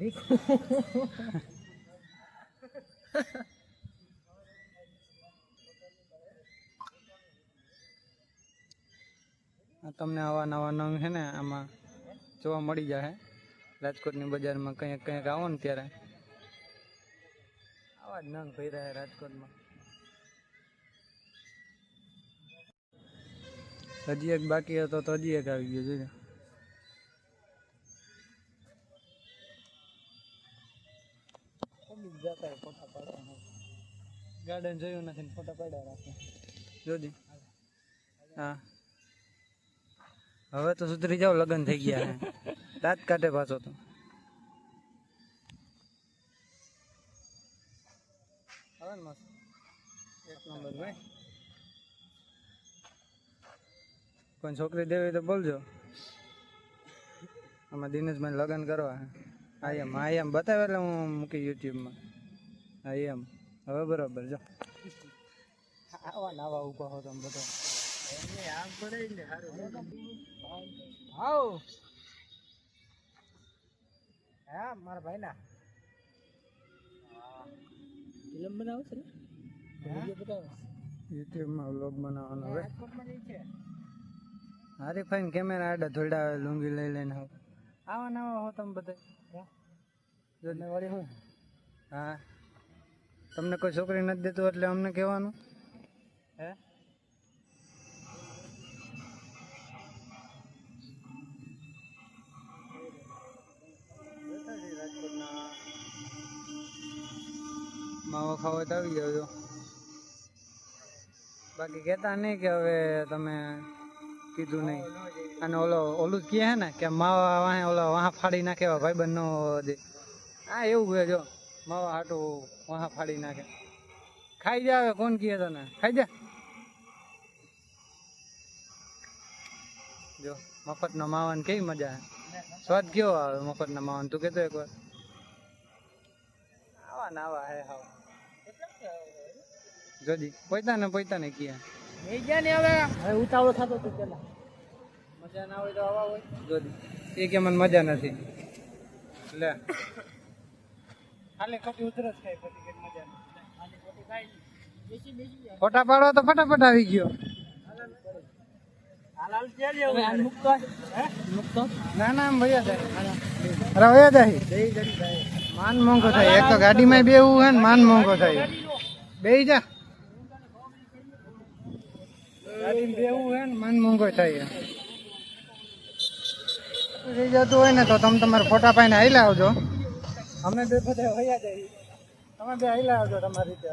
આ તમને આવા નવા નંગ છે ને, આમાં જોવા મળી જાય રાજકોટની બજારમાં કંઈક કંઈક આવો ને ત્યારે. આવા જ નંગ ભાઈ રહ્યા રાજકોટમાં. હજી એક બાકી હતો તો હજી એક આવી ગયો જોજો ગાર્ડન જોયું નથી ને ફોટા પાડ્યા રાખે. જોજે હા. હવે તો સુધરી જાવ લગ્ન થઈ ગયા દાંત કાઢે પાછો તો. હવે મસ્ત એક નંબર ભાઈ. કોઈ છોકરી દેવી તો બોલજો. આમાં દિનેશભાઈ લગ્ન કરવા હે એમ હા એમ. બતાવે એટલે હું મૂકી યુટ્યુબમાં. હા એમ. હવે બરોબર જો. આવા નાવા ઊભા હો તમે બધા. આવ હા મારા ભાઈ ના? ફિલ્મ બનાવશે. યુટ્યુબમાં વ્લોગ બનાવવાનો હવે. હારી ફાઈન કેમેરા આડા ધોડા લુંગી લઈ લઈને આવા. નવા હો તમે બધા. વાળી હોય હા. તમને કોઈ છોકરી નથી દેતું એટલે અમને કહેવાનું. હે? માવો ખાવો તો આવી જાવ બાકી કહેતા નહીં કે હવે તમે કીધું નહીં. અને ઓલો ઓલું કહે ને કે માવા વાહે ઓલો વાહ ફાડી નાખે ભાઈ નો દે હા એવું છે જો. માવા હાટું વાહ ફાડી નાખે. ખાઈ જા હવે કોણ કહે તને? ખાઈ જા. જો મફતનો માવાન કેવી મજા સ્વાદ કેવો આવે મફતના માવાન? તું કેતો એકવાર આવા ને આવા હે હાવ. જોજી પોઈતા ને પોઈતા ને કિયા હવે. ઉતાવળ થતો તું પેલા. મજા ના હોય તો આવા હોય. જોજી એ કે મને મજા નથી. લે. ખાલી ખોટી ઉધરસ ખાય પછી કે મજા નથી ફોટા પાડો તો ફટાફટ આવી ગયો. ના ના ભૈયા જાય. અરે ભૈયા જાય. માન મોંઘો થાય. એક તો ગાડીમાં બેવું હે ને માન મોંઘો થાય. બેહી જા. બેવું હે ને માન મોંઘો થાય. જતું હોય ને તો તમે તમારા ફોટા પાઈને આવી આવજો. અમે બે બધા વયા જઈએ. તમે બે હાઈલા આવજો તમારી રીતે